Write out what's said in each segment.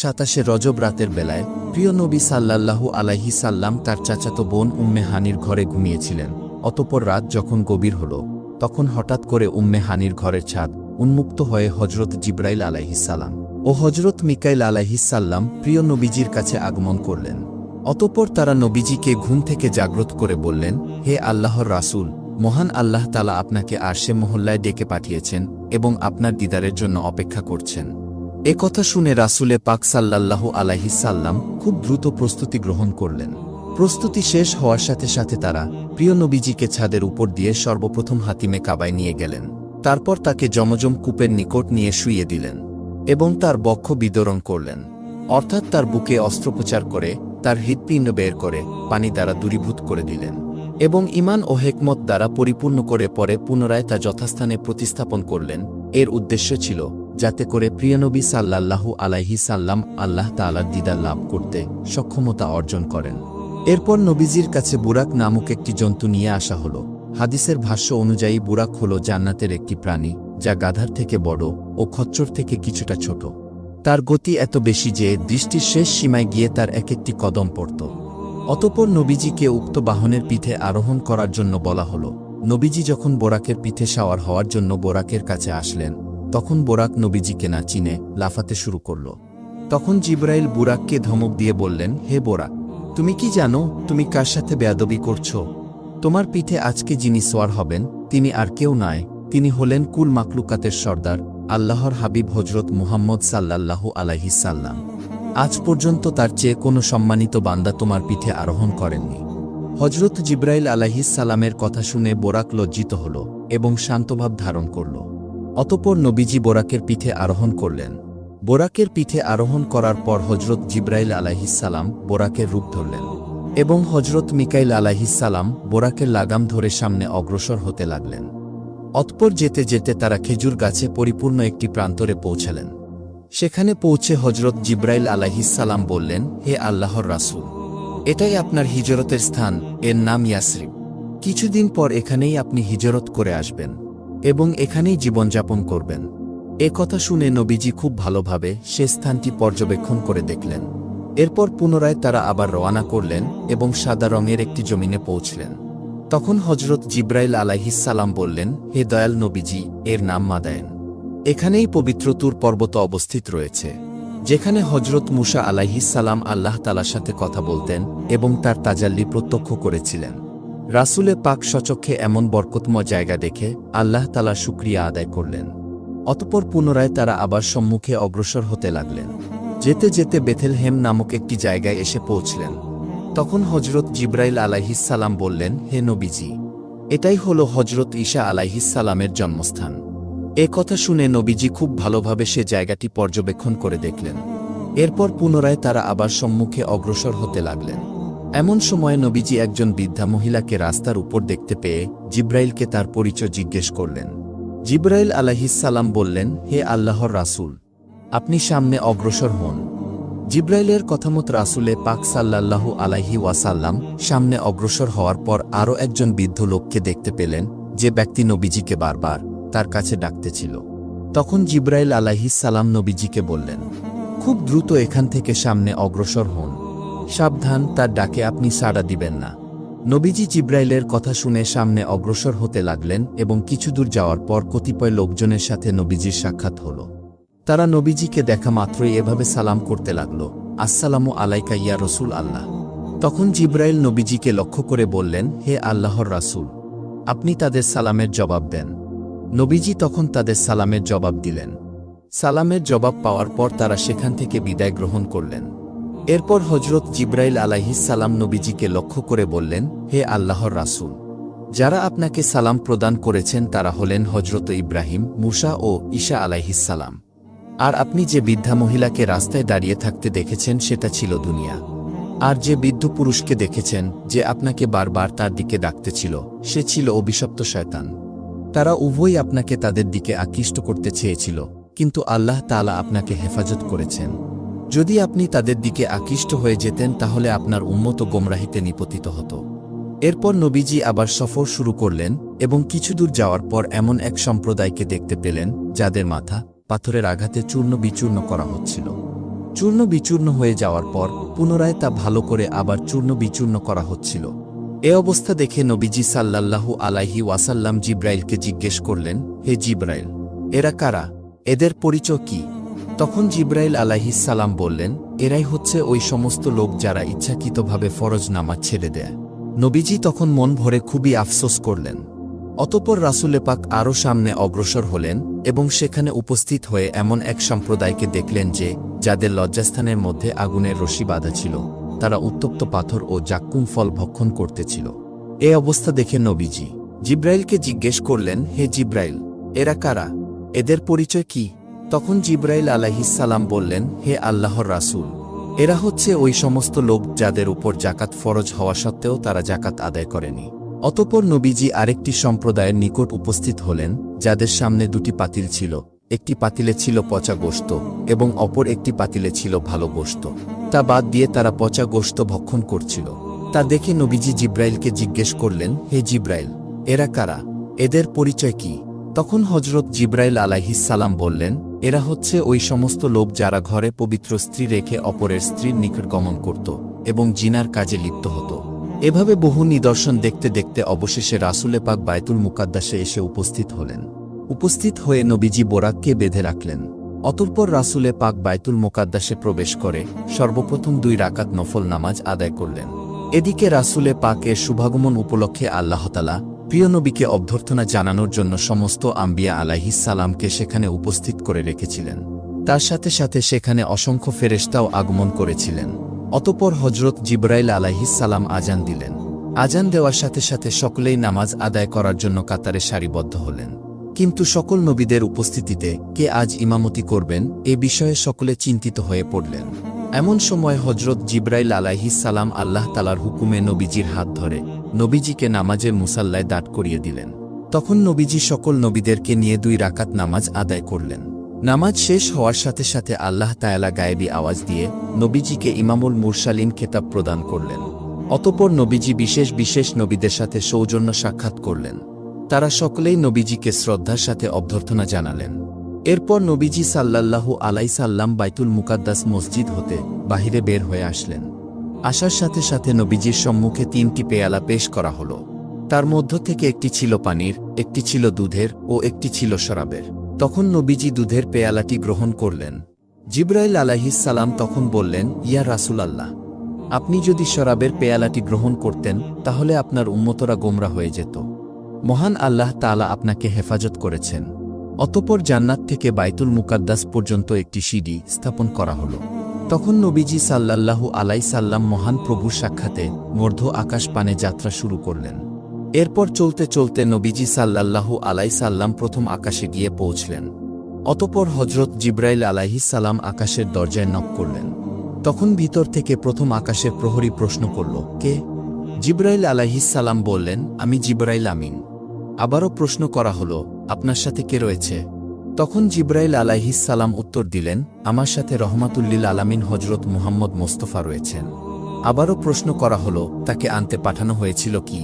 সাতাশে রজব রাতের বেলায় প্রিয় নবী সাল্লাল্লাহু আলাইহি সাল্লাম তার চাচাতো বোন উম্মে হানির ঘরে ঘুমিয়েছিলেন। অতপর রাত যখন গভীর হল, তখন হঠাৎ করে উম্মে হানির ঘরের ছাদ উন্মুক্ত হয়ে হজরত জিব্রাইল আলাইহিসাল্লাম ও হজরত মিকাইল আলাইহিসাল্লাম প্রিয় নবীজির কাছে আগমন করলেন। অতপর তারা নবীজিকে ঘুম থেকে জাগ্রত করে বললেন, হে আল্লাহর রাসূল, মহান আল্লাহ তালা আপনাকে আরশে মহল্লায় ডেকে পাঠিয়েছেন এবং আপনার দিদারের জন্য অপেক্ষা করছেন। কথা শুনে রাসুলে পাক সাল্লাল্লাহু আলাইহি সাল্লাম খুব দ্রুত প্রস্তুতি গ্রহণ করলেন। প্রস্তুতি শেষ হওয়ার সাথে সাথে তারা প্রিয় নবীজিকে ছাদের উপর দিয়ে সর্বপ্রথম হাতিমে কাবায় নিয়ে গেলেন। তারপর তাকে জমজম কূপের নিকট নিয়ে শুইয়ে দিলেন এবং তার বক্ষ বিদরণ করলেন। অর্থাৎ তার বুকে অস্ত্রোপচার করে, তার হৃৎপিণ্ড বের করে, পানি দ্বারা দূরীভূত করে দিলেন এবং ইমান ও হেকমত দ্বারা পরিপূর্ণ করে পরে পুনরায় তা যথাস্থানে প্রতিস্থাপন করলেন। এর উদ্দেশ্য ছিল যাতে করে প্রিয়নবী সাল্লাল্লাহু আলাইহি সাল্লাম আল্লাহ তালার দিদার লাভ করতে সক্ষমতা অর্জন করেন। এরপর নবীজির কাছে বুরাক নামক একটি জন্তু নিয়ে আসা হল। হাদিসের ভাষ্য অনুযায়ী বুরাক হল জান্নাতের একটি প্রাণী, যা গাধার থেকে বড় ও খচ্চর থেকে কিছুটা ছোট। তার গতি এত বেশি যে দৃষ্টির শেষ সীমায় গিয়ে তার এক একটি কদম পড়ত। অতপর নবীজিকে উক্ত বাহনের পিঠে আরোহণ করার জন্য বলা হল। নবীজি যখন বোরাকের পিঠে সাওয়ার হওয়ার জন্য বোরাকের কাছে আসলেন তখন বোরাক নবীজিকে না চিনে লাফাতে শুরু করল। তখন জিব্রাইল বুরাককে ধমক দিয়ে বললেন, হে বোরাক, তুমি কি জানো তুমি কার সাথে বেয়াদবি করছ? তোমার পিঠে আজকে যিনি সোয়ার হবেন, তিনি আর কেউ নয় তিনি হলেন কুল মাকলুকাতের সর্দার, আল্লাহর হাবিব হজরত মুহাম্মদ সাল্লাল্লাহু আলাইহি সাল্লাম। আজ পর্যন্ত তার চেয়ে কোনো সম্মানিত বান্দা তোমার পিঠে আরোহণ করেননি। হজরত জিব্রাইল আলাহিস সালামের কথা শুনে বোরাক লজ্জিত হল এবং শান্তভাব ধারণ করল। অতপর নবীজি বোরাকের পিঠে আরোহণ করলেন। বোরাকের পিঠে আরোহণ করার পর হজরত জিব্রাইল আলাহিসাল্লাম বোরাকের রূপ ধরলেন এবং হজরত মিকাইল আলাহিসাল্লাম বোরাকের লাগাম ধরে সামনে অগ্রসর হতে লাগলেন। অতপর যেতে যেতে তারা খেজুর গাছে পরিপূর্ণ একটি প্রান্তরে পৌঁছালেন। সেখানে পৌঁছে হজরত জিব্রাইল আলাহিসাল্লাম বললেন, হে আল্লাহর রাসুল, এটাই আপনার হিজরতের স্থান, এর নাম ইয়াসরিব। কিছুদিন পর এখানেই আপনি হিজরত করে আসবেন। এবং এখানেই জীবনযাপন করবেন। এ কথা শুনে নবীজি খুব ভালোভাবে সে স্থানটি পর্যবেক্ষণ করে দেখলেন। এরপর পুনরায় তারা আবার রওয়ানা করলেন এবং সাদা রঙের একটি জমিনে পৌঁছলেন। তখন হজরত জিব্রাইল আলাইহিসাল্লাম বললেন, হে দয়াল নবীজি, এর নাম মাদায়েন। এখানেই পবিত্র তুর পর্বত অবস্থিত রয়েছে, যেখানে হজরত মুসা আলাইহিসাল্লাম আল্লাহ তালার সাথে কথা বলতেন এবং তার তাজাল্লি প্রত্যক্ষ করেছিলেন। রাসুলে পাক সচক্ষে এমন বরকতময় জায়গা দেখে আল্লাহ তালা শুক্রিয়া আদায় করলেন। অতপর পুনরায় তারা আবার সম্মুখে অগ্রসর হতে লাগলেন। যেতে যেতে বেথেলহেম নামক একটি জায়গায় এসে পৌঁছলেন। তখন হজরত জিব্রাইল আলাইহিসাল্লাম বললেন, হে নবীজি, এটাই হল হজরত ঈশা আলাইহিসাল্লামের জন্মস্থান। এ কথা শুনে নবীজি খুব ভালোভাবে সে জায়গাটি পর্যবেক্ষণ করে দেখলেন। এরপর পুনরায় তারা আবার সম্মুখে অগ্রসর হতে লাগলেন। এমন সময় নবীজি একজন বৃদ্ধা মহিলাকে রাস্তার উপর দেখতে পেয়ে জিব্রাইলকে তার পরিচয় জিজ্ঞেস করলেন। জিব্রাইল আলাহিসাল্লাম বললেন, হে আল্লাহর রাসূল, আপনি সামনে অগ্রসর হন। জিব্রাইলের কথামত রাসুলে পাক সাল্লাল্লাহু আলাইহি ওয়াসাল্লাম সামনে অগ্রসর হওয়ার পর আরও একজন বৃদ্ধ লোককে দেখতে পেলেন, যে ব্যক্তি নবীজিকে বারবার তার কাছে ডাকতেছিল। তখন জিব্রাইল আলাইহিসাল্লাম নবীজিকে বললেন, খুব দ্রুত এখান থেকে সামনে অগ্রসর হন। সাবধান, তার ডাকে আপনি সাড়া দিবেন না। নবীজি জিব্রাইলের কথা শুনে সামনে অগ্রসর হতে লাগলেন এবং কিছু দূর যাওয়ার পর কতিপয় লোকজনের সাথে নবীজির সাক্ষাৎ হল। তারা নবীজিকে দেখা মাত্রই এভাবে সালাম করতে লাগল, আসসালামু আলাইকা ইয়া রসুল আল্লাহ। তখন জিব্রাইল নবীজিকে লক্ষ্য করে বললেন, হে আল্লাহর রাসূল, আপনি তাদের সালামের জবাব দেন। নবীজি তখন তাদের সালামের জবাব দিলেন। সালামের জবাব পাওয়ার পর তারা সেখান থেকে বিদায় গ্রহণ করলেন। এরপর হজরত জিব্রাইল আলাইহিসাল্লাম নবীজিকে লক্ষ্য করে বললেন, হে আল্লাহর রাসুল, যারা আপনাকে সালাম প্রদান করেছেন তারা হলেন হজরত ইব্রাহিম, মুসা ও ঈশা আলাইহিসাল্লাম আর আপনি যে বৃদ্ধা মহিলাকে রাস্তায় দাঁড়িয়ে থাকতে দেখেছেন সেটা ছিল দুনিয়া। আর যে বৃদ্ধ পুরুষকে দেখেছেন যে আপনাকে বারবার তার দিকে ডাকতেছিল, সে ছিল অভিশপ্ত শয়তান। তারা উভয়ই আপনাকে তাদের দিকে আকৃষ্ট করতে চেয়েছিল, কিন্তু আল্লাহ তালা আপনাকে হেফাজত করেছেন। যদি আপনি তাদের দিকে আকৃষ্ট হয়ে যেতেন, তাহলে আপনার উন্মত গোমরাহিতে নিপতিত হতো। এরপর নবীজি আবার সফর শুরু করলেন এবং কিছু দূর যাওয়ার পর এমন এক সম্প্রদায়কে দেখতে পেলেন, যাদের মাথা পাথরের আঘাতে চূর্ণ বিচূর্ণ করা হচ্ছিল। চূর্ণ বিচূর্ণ হয়ে যাওয়ার পর পুনরায় তা ভালো করে আবার চূর্ণ বিচূর্ণ করা হচ্ছিল। এ অবস্থা দেখে নবীজি সাল্লাল্লাহু আলাইহি ওয়াসাল্লাম জিব্রাইলকে জিজ্ঞেস করলেন, হে জিব্রাইল, এরা কারা? এদের পরিচয় কি? তখন জিব্রাইল সালাম বললেন, এরাই হচ্ছে ওই সমস্ত লোক যারা ইচ্ছাকৃতভাবে ফরজ নামাজ ছেড়ে দেয়। নবীজি তখন মন ভরে খুবই আফসোস করলেন। অতপর রাসুলে পাক আরও সামনে অগ্রসর হলেন এবং সেখানে উপস্থিত হয়ে এমন এক সম্প্রদায়কে দেখলেন যে, যাদের লজ্জাস্থানের মধ্যে আগুনের রশি বাঁধা ছিল, তারা উত্তপ্ত পাথর ও জাক্কুম ফল ভক্ষণ করতেছিল। এ অবস্থা দেখে নবীজি জিব্রাইলকে জিজ্ঞেস করলেন, হে জিব্রাইল, এরা কারা? এদের পরিচয় কি? তখন জিব্রাইল আলাহিসাল্লাম বললেন, হে আল্লাহর রাসূল, এরা হচ্ছে ওই সমস্ত লোক যাদের উপর জাকাত ফরজ হওয়া সত্ত্বেও তারা জাকাত আদায় করেনি। অতপর নবীজি আরেকটি সম্প্রদায়ের নিকট উপস্থিত হলেন, যাদের সামনে দুটি পাতিল ছিল, একটি পাতিলে ছিল পচা গোস্ত এবং অপর একটি পাতিলে ছিল ভালো গোস্ত তা বাদ দিয়ে তারা পচা গোস্ত ভক্ষণ করছিল। তা দেখে নবীজি জিব্রাইলকে জিজ্ঞেস করলেন, হে জিব্রাইল, এরা কারা? এদের পরিচয় কি? তখন হজরত জিব্রাইল আলাইহিসালাম বললেন, এরা হচ্ছে ওই সমস্ত লোক যারা ঘরে পবিত্র স্ত্রী রেখে অপরের স্ত্রীর নিকট গমন করত এবং জিনার কাজে লিপ্ত হতো। এভাবে বহু নিদর্শন দেখতে দেখতে অবশেষে রাসুলে পাক বায়তুল মুকাদ্দাসে এসে উপস্থিত হলেন। উপস্থিত হয়ে নবীজি বোরাককে বেঁধে রাখলেন। অতঃপর রাসুলে পাক বায়তুল মোকাদ্দাসে প্রবেশ করে সর্বপ্রথম দুই রাকাত নফল নামাজ আদায় করলেন। এদিকে রাসুলে পাক এর শুভাগমন উপলক্ষে আল্লাহতালা প্রিয় নবীকে অভ্যর্থনা জানানোর জন্য সমস্ত আম্বিয়া আলাইহিসালামকে সেখানে উপস্থিত করে রেখেছিলেন। তার সাথে সাথে সেখানে অসংখ্য ফেরেশতাও আগমন করেছিলেন। অতপর হজরত জিব্রাইল আলাইহিসালাম আজান দিলেন। আজান দেওয়ার সাথে সাথে সকলেই নামাজ আদায় করার জন্য কাতারে সারিবদ্ধ হলেন। কিন্তু সকল নবীদের উপস্থিতিতে কে আজ ইমামতি করবেন এ বিষয়ে সকলে চিন্তিত হয়ে পড়লেন। এমন সময় হজরত জিব্রাইল আলাইহিসালাম আল্লাহ তালার হুকুমে নবীজির হাত ধরে নবীজিকে নামাজের মুসাল্লায় দাঁড় করিয়ে দিলেন। তখন নবীজি সকল নবীদেরকে নিয়ে দুই রাকাত নামাজ আদায় করলেন। নামাজ শেষ হওয়ার সাথে সাথে আল্লাহ তায়ালা গায়েবী আওয়াজ দিয়ে নবীজিকে ইমামুল মুরসালিন খেতাব প্রদান করলেন। অতপর নবীজি বিশেষ বিশেষ নবীদের সাথে সৌজন্য সাক্ষাৎ করলেন। তারা সকলেই নবীজিকে শ্রদ্ধার সাথে অভ্যর্থনা জানালেন। এরপর নবীজি সাল্লাল্লাহু আলাই সাল্লাম বাইতুল মুকাদ্দাস মসজিদ হতে বাহিরে বের হয়ে আসলেন। আসার সাথে সাথে নবীজির সম্মুখে তিনটি পেয়ালা পেশ করা হল। তার মধ্য থেকে একটি ছিল পানির, একটি ছিল দুধের ও একটি ছিল শরাবের। তখন নবীজি দুধের পেয়ালাটি গ্রহণ করলেন। জিব্রাইল আলাহিসাল্লাম তখন বললেন, ইয়া রাসুল আল্লাহ আপনি যদি শরাবের পেয়ালাটি গ্রহণ করতেন, তাহলে আপনার উন্মতরা গোমরা হয়ে যেত। মহান আল্লাহ তালা আপনাকে হেফাজত করেছেন। অতপর জান্নাত থেকে বাইতুল মুকাদ্দাস পর্যন্ত একটি সিঁড়ি স্থাপন করা হল। তখন নবীজি সাল্লাল্লাহু আলাই সাল্লাম মহান প্রভুর সাক্ষাতে মর্ধ আকাশ পানে যাত্রা শুরু করলেন। এরপর চলতে চলতে নবীজি সাল্লাল্লাহু আলাই সাল্লাম প্রথম আকাশে গিয়ে পৌঁছলেন। অতপর হজরত জিব্রাইল আলাইহিসাল্লাম আকাশের দরজায় নক করলেন। তখন ভিতর থেকে প্রথম আকাশের প্রহরী প্রশ্ন করল, কে? জিব্রাইল আলাইহিসাল্লাম বললেন, আমি জিব্রাইল আমিন। আবারও প্রশ্ন করা হল, আপনার সাথে কে রয়েছে? তখন জিব্রাইল আলাইহিসাল্লাম উত্তর দিলেন, আমার সাথে রহমাতুল্লিল আলামিন হজরত মুহাম্মদ মোস্তফা রয়েছেন। আবারও প্রশ্ন করা হল, তাকে আনতে পাঠানো হয়েছিল কি?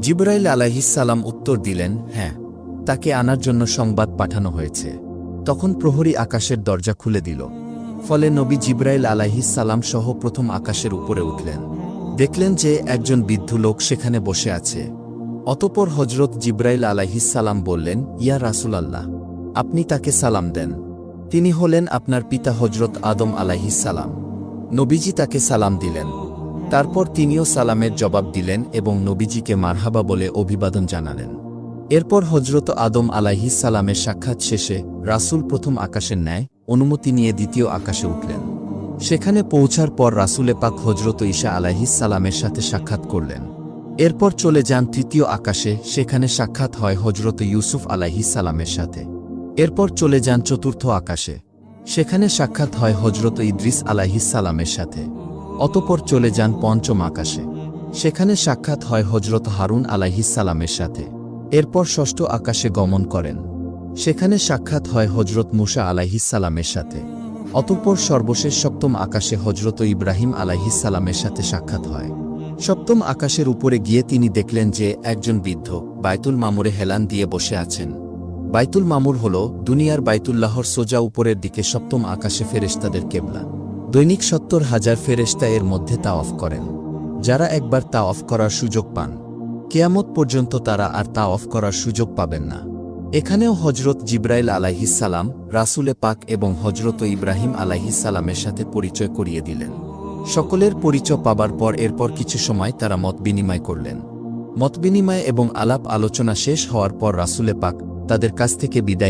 জিব্রাইল আলাইহিসাল্লাম উত্তর দিলেন হ্যাঁ তাকে আনার জন্য সংবাদ পাঠানো হয়েছে। তখন প্রহরী আকাশের দরজা খুলে দিল। ফলে নবী জিব্রাইল আলাইহিসাল্লাম সহ প্রথম আকাশের উপরে উঠলেন। দেখলেন যে একজন বৃদ্ধ লোক সেখানে বসে আছে। অতপর হজরত জিব্রাইল আলাইহিসাল্লাম বললেন, ইয়া রাসুলাল্লাহ আপনি তাকে সালাম দেন। তিনি হলেন আপনার পিতা হজরত আদম আলাইহিসাল্লাম নবীজি তাকে সালাম দিলেন। তারপর তিনিও সালামের জবাব দিলেন এবং নবীজিকে মারহাবা বলে অভিবাদন জানালেন। এরপর হজরত আদম আলাইহিসালামের সাক্ষাৎ শেষে রাসুল প্রথম আকাশের ন্যায় অনুমতি নিয়ে দ্বিতীয় আকাশে উঠলেন। সেখানে পৌঁছার পর রাসুলে পাক হজরত ঈশা আলাইহিসালামের সাথে সাক্ষাৎ করলেন। এরপর চলে যান তৃতীয় আকাশে, সেখানে সাক্ষাৎ হয় হজরত ইউসুফ আলাইহিসালামের সাথে। এরপর চলে যান চতুর্থ আকাশে। সেখানে সাক্ষাৎ হয় হজরত ইদ্রিস আলাইহিসালামের সাথে। অতপর চলে যান পঞ্চম আকাশে। সেখানে সাক্ষাৎ হয় হজরত হারুন আলাইহিসালামের সাথে। এরপর ষষ্ঠ আকাশে গমন করেন। সেখানে সাক্ষাৎ হয় হজরত মুসা আলাইহিসালামের সাথে। অতঃপর সর্বশেষ সপ্তম আকাশে হজরত ইব্রাহিম আলাইহিসালামের সাথে সাক্ষাৎ হয়। সপ্তম আকাশের উপরে গিয়ে তিনি দেখলেন যে একজন বৃদ্ধ বায়তুল মামুরে হেলান দিয়ে বসে আছেন। বাইতুল মামুর হল দুনিয়ার বাইতুল্লাহর সোজা উপরের দিকে সপ্তম আকাশে ফেরেশতাদের কেবলা। দৈনিক সত্তর হাজার ফেরেশতা এর মধ্যে তা অফ করেন। যারা একবার তা অফ করার সুযোগ পান, কেয়ামত পর্যন্ত তারা আর তা অফ করার সুযোগ পাবেন না। এখানেও হজরত জিব্রাইল আলাইহিসালাম রাসুলে পাক এবং হজরত ইব্রাহিম আলাইহিসালামের সাথে পরিচয় করিয়ে দিলেন। সকলের পরিচয় পাবার পর এরপর কিছু সময় তারা মত বিনিময় করলেন। মত বিনিময় এবং আলাপ আলোচনা শেষ হওয়ার পর রাসুলে পাক তাদের কাছ থেকে বিদায়